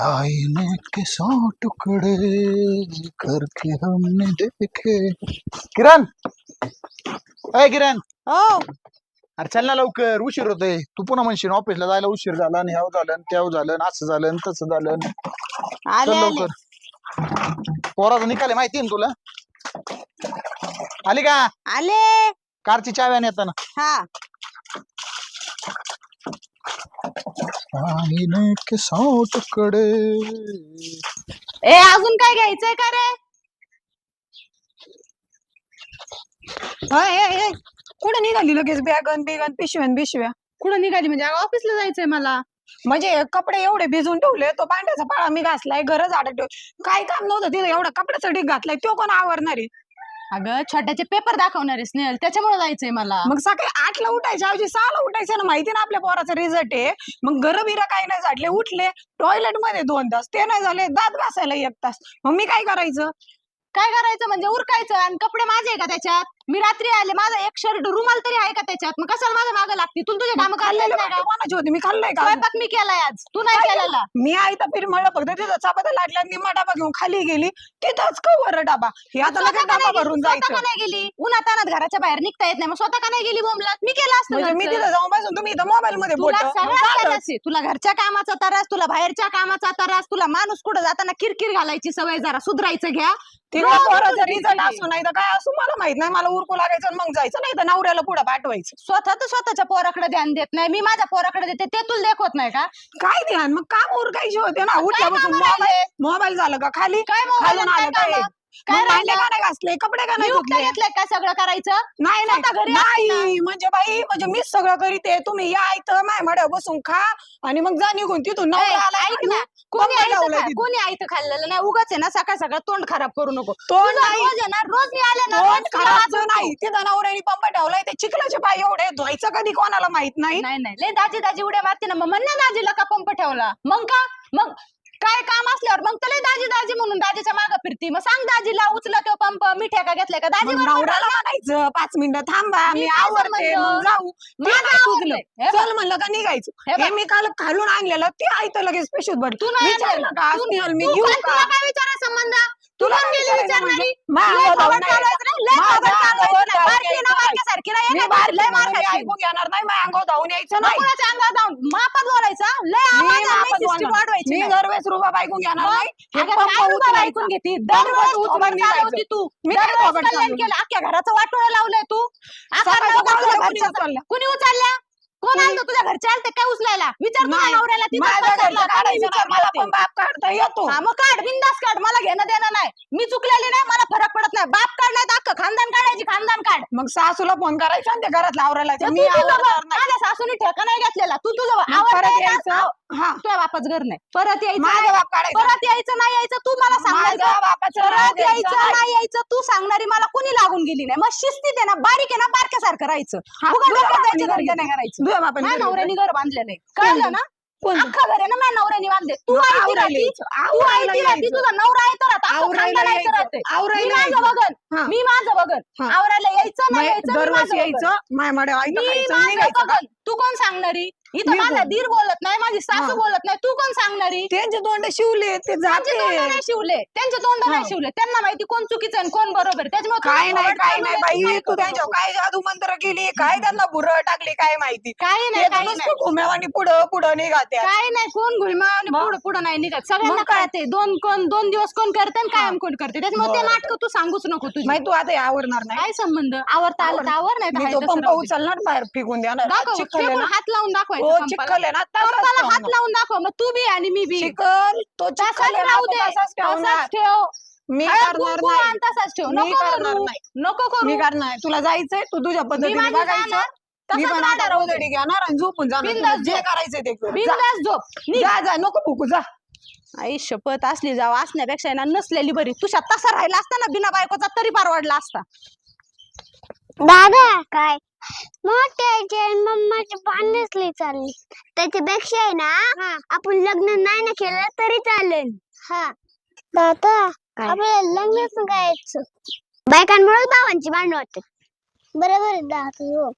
आईने के सौ टुकड़े करके हमने देखे। किरण! अय किरण! हो। अरे चल ना लवकर उशीर होतोय. तू पुन्हा म्हणशील ऑफिसला जायला उशीर झाला आणि ह्याव झालं आणि त्याव झालं आणि असं झालं आणि तसं झालं आणि चल आले. लवकर. पोराचा निकाल आहे माहिती आहे ना तुला? आली का? आले. कारची चाव्या येताना. हा. आईने के सौ टुकड़े ए अजून काय घ्यायचंय का रे. कुठं निघाली लगेच बॅगन बिगन पिशव्यान पिशव्या कुठं निघाली म्हणजे? ऑफिसला जायचंय मला. म्हणजे कपडे एवढे भिजून ठेवले तो पांढऱ्याचा पाळा मी घासलाय घर झाडत ठेव काय काम नव्हतं तिथं एवढा कपड्याचा ढीग घातलाय तो कोण आवरणार? आहे अगं छोट्याचे पेपर दाखवणार आहे स्नेहल. त्याच्यामुळे जायचंय मला. मग सकाळी आठला उठायच्या ऐवजी सहाला उठायचं ना माहिती ना आपल्या पोराचा रिझल्ट आहे. मग घर बिरा काही नाही झाडले उठले. टॉयलेटमध्ये दोन तास ते नाही झाले दात घासायला एक तास. मग मी काय करायचं? काय करायचं म्हणजे उरकायचं आणि कपडे माझे आहे का त्याच्यात? मी रात्री आले माझा एक शर्ट रुमाल तरी आहे का त्याच्यात? मग कशाला माझ्या मागे लागते? तुला तुझे काम खाल्लेले कोणाचे होते मी खाल्लंय का? स्वयंपाक मी केलाय आज. तू नाही केलेला. मी आई तर फिर म्हणलं फक्त तिथं चपात्या लाटल्या निम्मा डबा घेऊन खाली गेली. तिथंच कवर डबा. हे आता लगेच का डबा नाही भरून गेली? स्वतः जायचं. का नाही गेली? उन्हातानात घराच्या बाहेर निघता येत नाही. मग स्वतः का नाही गेली बोंबलात? मी केलं असतं म्हणजे मी घरचं. तिथं जाऊन बसून तुम्ही इथं मोबाईल मध्ये तुला बोलतो सगळ्या त्रास आहे. तुला घरच्या कामाचा त्रास तुला बाहेरच्या कामाचा त्रास तुला माणूस कुठं जाताना किरकिर घालायची सवय जरा सुधरायचं घ्या. तिला रोज पोराचा उठून रिझल्ट गेली. असू नाही तर काय असू? मला माहीत नाही. मला उरकू लागायचं आणि मग जायचं. नाही तर नवऱ्याला पुढे पाठवायचं. स्वतः तर स्वतःच्या पोराकडे ध्यान देत नाही. मी माझ्या पोराकडे देते. ते तुला देखवत नाही का? काय ध्यान? मग काम उरकायचे होते ना. उठल्यापासून कामं मोबाईल राहिले? मोबाईल झालं का खाली? काय mobile खालून आणि आलं काय काय कामं? काय राहिलं? का नाही घासले कपडे का नाही धुतले? घेतलंय काय सगळं करायचं? नाही स्वतः घरी नाही असते नाही म्हणजे बाई म्हणजे मीच सगळं करीते तुम्ही या इथं माय मड्या बसून खा आणि मग जा निघून. तिथून ए, नवरा आला ऐक खाली, ना. कोणी बंब आयतं लावलाय तिथं. कोणी आयतं खाल्लेलं नाही? उगाच आहे ना सकाळ सकाळ तोंड खराब करू नको. तोंड तुझं नाही. रोज आहे ना रोज मी आले ना तोंड रोज तुला खराबचं वाजवतो. नाही. ते जनावरांनी पंप ठेवलाय ते चिखलाचे पाय एवढे धुवायचं कधी कोणाला माहीत नाही. नाही नाही. लय दाजी दाजी उड्या मारते ना. मग म्हण ना दाजीला का पंप ठेवला? मग का? मग काय काम असल्यावर मग तर लय दाजी दाजी म्हणून दाजीच्या मागे फिरती. मग सांग दाजीला उचला तो पंप मी ठेका घेतलाय का? दाजी मग बरोबर नवऱ्याला बोलते. म्हणायचं पाच मिनिटं थांबा मी मी काय आवडते जाऊ. ते माझं काय चुकलं. हे. चल म्हणलं का निघायचं. हे हे बघ. मी काल खालून आणलेलं ते ऐकतं लगेच पिशूत भर तू नाही. का? तू- मी तू घेऊ का? तुला काय विचारा संबंध? तुला गेली विचारायचं विचारणारी? लय चालवायचं नाही, लय चालवायचं नाही. जाऊन बारकी ना यायचं बारक्यासारखी नाही, मी लय मार घेणार नाही अंगावर धावून यायचं नाही नकुळाच्या अंगावर जाऊन मापात बोलायचं लय मी आवाज आणि नापास system बोलणार. वाढवायची मी नाही. दरवेळेस रुबाब ऐकून घेणार मग? नाही हे अगं, पंप काय रुबाब उचलायचा. ऐकून घेती दरवेळेस उचलून तू मी काय दरवेळेस थोबाड कल्याण चालवलं? केलं अख्ख्या घराचं वाटोळं लावलंय तू सकाळचं वाटोळं कोणी घरच्याचं- उचललं? कुणी उचलल्या कोण कोणी? आलं तुझ्या घरच्या आलते काय उचलायला विचार तुझ्या नाही. नवऱ्याला माझ्या घरचं काढायचं नाही. मला. पण बाप काढता येतो हा मग काढ बिंदास काढ मला घेणं देणं नाही मी चुकलेली नाही मला फरक पडत नाही बाप काढलाय तर अख्खं खानदान काढायची खानदान काढ मग सासूला फोन करायचा आणि ते घरात लावरायला मी तुझं. नाही. माझ्या सासूने ठेका नाही घेतलेला. तू तुझं मग आवडतं परत? यायचं? हा. तुझ्या बापाच घर नाही. परत यायचं माझा नाही. बाप काढायचा. परत यायचं नाही यायचं तू मला माझ्या सांगायचं बापाचं परत यायचं नाही. नाही यायचं तू सांगणारी मला कुणी लागून गेली नाही? मग शिस्तीत आहे ना. बारीक आहे ना बारक्यासारखं राहायचं. उगाच डोक्यात जायची घर गरज नाही करायचं. तुझ्या बापाने माझ्या घर नवऱ्याने घर बांधलेलं आहे कळलं ना? कोणतं? अख्खा घर आहे ना माझ्या नवऱ्याने बांधले तू मग आई ती आवरायला राहती, यायचं, तू आई आवरायला यायचं. तुझा नवरा आहे तर यायचं, राहते. मी आवरायला माझं यायचं. बघन हा. मी माझं बघन हा. आवरायला यायचं नाही यायचं मी दरवर्षी माझं बघन. यायचं माय मड्या मी ऐकायचं माझं निघायचं का? बघन तू कोण सांगणारी इथं माझा? दीर बोलत नाही माझी सासू. बोलत नाही. तू कोण सांगणारी? त्यांचे तोंड शिवले ते जाते. नाही शिवले. त्यांचे तोंड नाही. शिवले. त्यांना माहिती कोण चुकीचं आणि कोण बरोबर. त्याच्यामुळे काय नाही काय नाही बाई काय तू त्यांच्या. काय जादू मंत्र केली? काय त्यांना बुरं टाकली? काय माहिती? ते नाही घुम्यावानी पुढं पुढं निघात्या काय नाही कोण मग? पुढं पुढं नाही निघत. सगळ्यांना काय? कळते दोन कोण दोन दिवस कोण करते आणि कायम कोण करते. त्याच्यामुळे ते. नाटक तू सांगूच नको तुझी. माहिती तू आता आवरणार नाही. काय संबंध? आवरता आलं तर आवर नाही पंप. उचलणार बाहेर फेकून देणार. ना हात लावून दाखवायचं. हो. चिखल आहे ना तसाच पंपाला हात ठेवणार. लावून दाखव मग तू बी आणि मी बी चिखल तो तसाच चिखल आहे ना, राहू तो दे तसाच ठेवणार. तसाच ठेव मी हळद करणार कुंकू नाही आण तसाच ठेव मी नको करणार करू नाही. नको मी करू करणार तुला जायचंय तू तुझ्या पद्धतीने माझी बघायचं मी तसंच पण आता राहणार. रोजडी घेणार आणि झोपून जाणार बिनधास्त तुला जे झोप. करायचंय ते कर. जा. बिनधास्त झोप निघ. जा जा नको फुकू जा आई शपथ असली जाव असण्यापेक्षा आहे ना नसलेली बरी तुझ्या तसा राहिला असता ना बिना बायकोचा तरी परवडला असता दादा काय मोठ्याचे मम्माचे भांडणच लई चालली. त्याच्यापेक्षा आहे ना आपण लग्न नाही ना केलं तरी चालेल. हा. दादा आपल्याला लग्नच करायचं बायकांमुळे भावांची भांडण होते बरोबर आहे दादा हो.